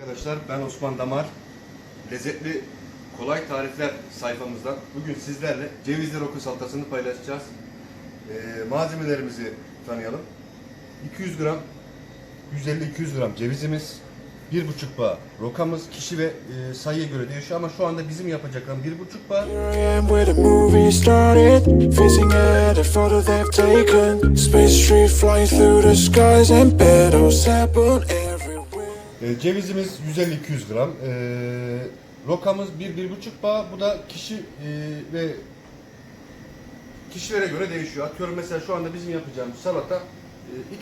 Arkadaşlar ben Osman Damar. Lezzetli kolay tarifler sayfamızdan bugün sizlerle cevizli roka salatasını paylaşacağız. Ee, malzemelerimizi tanıyalım. 200 gram 150-200 gram cevizimiz, 1,5 bağ rokamız kişi ve e, sayıya göre değişiyor ama şu anda bizim yapacaklarım 1,5 bağ. Here E, cevizimiz 150-200 gram. E, rokamız 1-1,5 bağ. Bu da kişi e, ve kişilere göre değişiyor. Atıyorum mesela şu anda bizim yapacağımız salata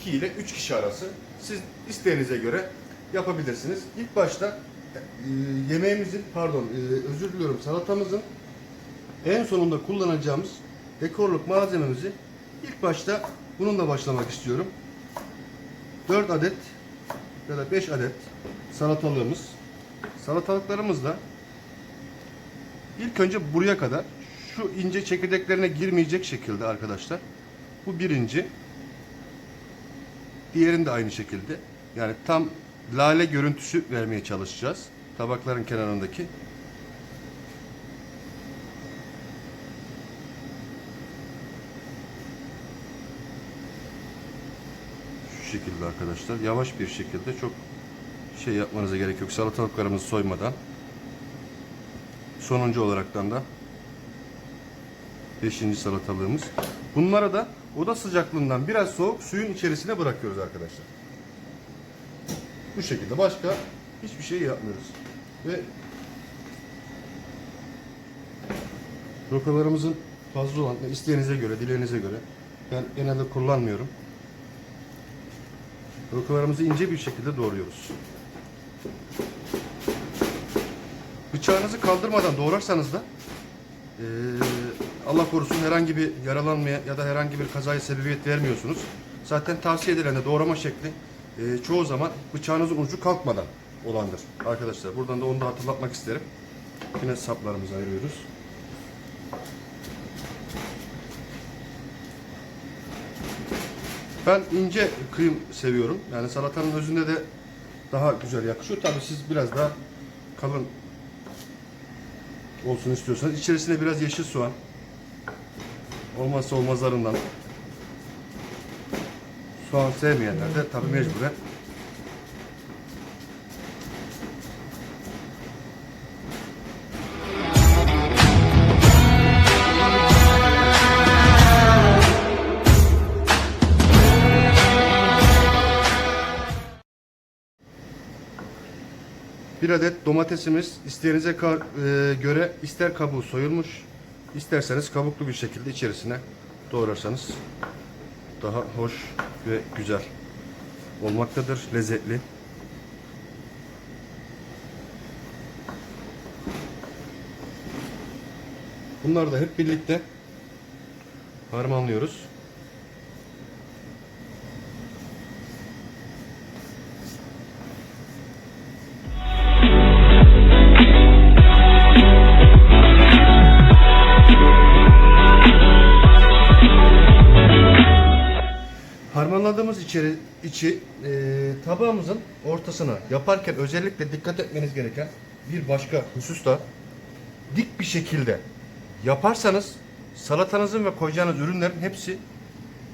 2 ile 3 kişi arası. Siz isteğinize göre yapabilirsiniz. İlk başta e, yemeğimizin, pardon e, özür diliyorum salatamızın en sonunda kullanacağımız dekorluk malzememizi ilk başta bununla başlamak istiyorum. 4 adet ya da 5 adet salatalığımız. Salatalıklarımız da ilk önce buraya kadar şu ince çekirdeklerine girmeyecek şekilde arkadaşlar. Bu birinci. Diğerini de aynı şekilde. Yani tam lale görüntüsü vermeye çalışacağız. Tabakların kenarındaki. Şekilde arkadaşlar. Yavaş bir şekilde çok şey yapmanıza gerek yok. Salatalıklarımızı soymadan. Sonuncu olaraktan da beşinci salatalığımız. Bunlara da oda sıcaklığından biraz soğuk suyun içerisine bırakıyoruz arkadaşlar. Bu şekilde başka hiçbir şey yapmıyoruz. Ve rokalarımızın fazla olan isteğinize göre, dileğinize göre ben genelde kullanmıyorum. Rokalarımızı ince bir şekilde doğruyoruz. Bıçağınızı kaldırmadan doğrarsanız da eee, Allah korusun herhangi bir yaralanmaya ya da herhangi bir kazaya sebebiyet vermiyorsunuz. Zaten tavsiye edilen de doğrama şekli eee, çoğu zaman bıçağınızın ucu kalkmadan olandır. Arkadaşlar buradan da onu da hatırlatmak isterim. Yine saplarımızı ayırıyoruz. Ben ince kıyım seviyorum. Yani salatanın özünde de daha güzel yakışıyor. Tabii siz biraz daha kalın olsun istiyorsanız içerisine biraz yeşil soğan olmazsa olmazlarından soğan sevmeyenler de tabii mecburen Bir adet domatesimiz isteğinize ka- e, göre ister kabuğu soyulmuş, isterseniz kabuklu bir şekilde içerisine doğrarsanız daha hoş ve güzel olmaktadır, lezzetli. Bunları da hep birlikte harmanlıyoruz. Harmanladığımız içeri, içi e, tabağımızın ortasına yaparken özellikle dikkat etmeniz gereken bir başka husus da dik bir şekilde yaparsanız salatanızın ve koyacağınız ürünlerin hepsi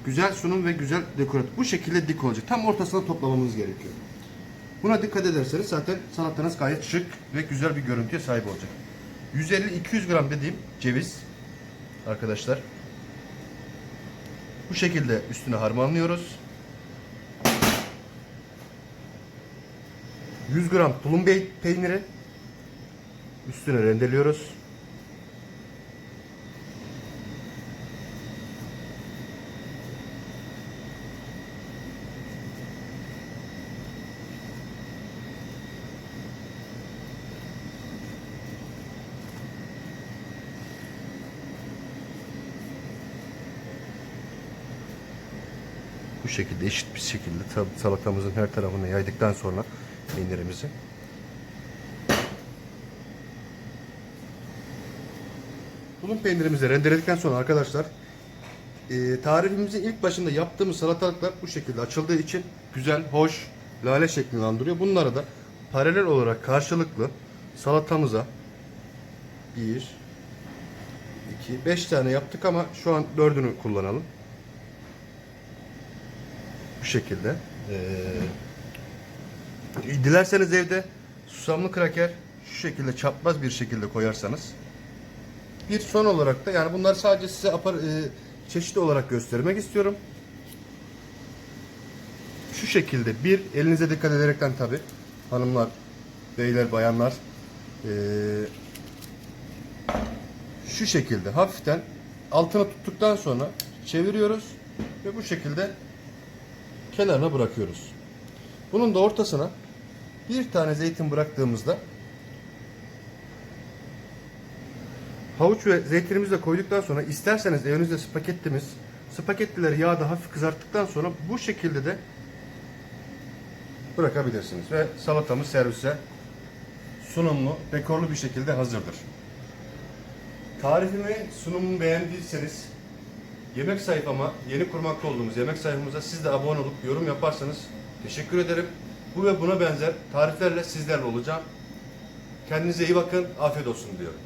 güzel sunum ve güzel dekoratif. Bu şekilde dik olacak. Tam ortasına toplamamız gerekiyor. Buna dikkat ederseniz zaten salatanız gayet şık ve güzel bir görüntüye sahip olacak. 150-200 gram dediğim ceviz arkadaşlar. Bu şekilde üstüne harmanlıyoruz. 100 gram tulum peyniri üstüne rendeliyoruz. Bu şekilde eşit bir şekilde salatamızın her tarafına yaydıktan sonra peynirimizi Tulum peynirimizi rendeledikten sonra arkadaşlar e, tarifimizin ilk başında yaptığımız salatalıklar bu şekilde açıldığı için güzel, hoş, lale şeklini andırıyor. Bunları da paralel olarak karşılıklı salatamıza 1 2 5 tane yaptık ama şu an dördünü kullanalım. Bu şekilde. Ee, dilerseniz evde susamlı kraker şu şekilde çapraz bir şekilde koyarsanız bir son olarak da yani bunları sadece size apar, e, çeşitli olarak göstermek istiyorum. Şu şekilde bir elinize dikkat ederekten tabi hanımlar, beyler, bayanlar e, şu şekilde hafiften altına tuttuktan sonra çeviriyoruz ve bu şekilde kenarına bırakıyoruz. Bunun da ortasına bir tane zeytin bıraktığımızda havuç ve zeytinimizi de koyduktan sonra isterseniz evinizde spagettimiz spagettileri yağda hafif kızarttıktan sonra bu şekilde de bırakabilirsiniz ve salatamız servise sunumlu, dekorlu bir şekilde hazırdır. Tarifimi, sunumumu beğendiyseniz yemek sayfama, yeni kurmakta olduğumuz yemek sayfamıza siz de abone olup yorum yaparsanız teşekkür ederim. Bu ve buna benzer tariflerle sizlerle olacağım. Kendinize iyi bakın, afiyet olsun diyorum.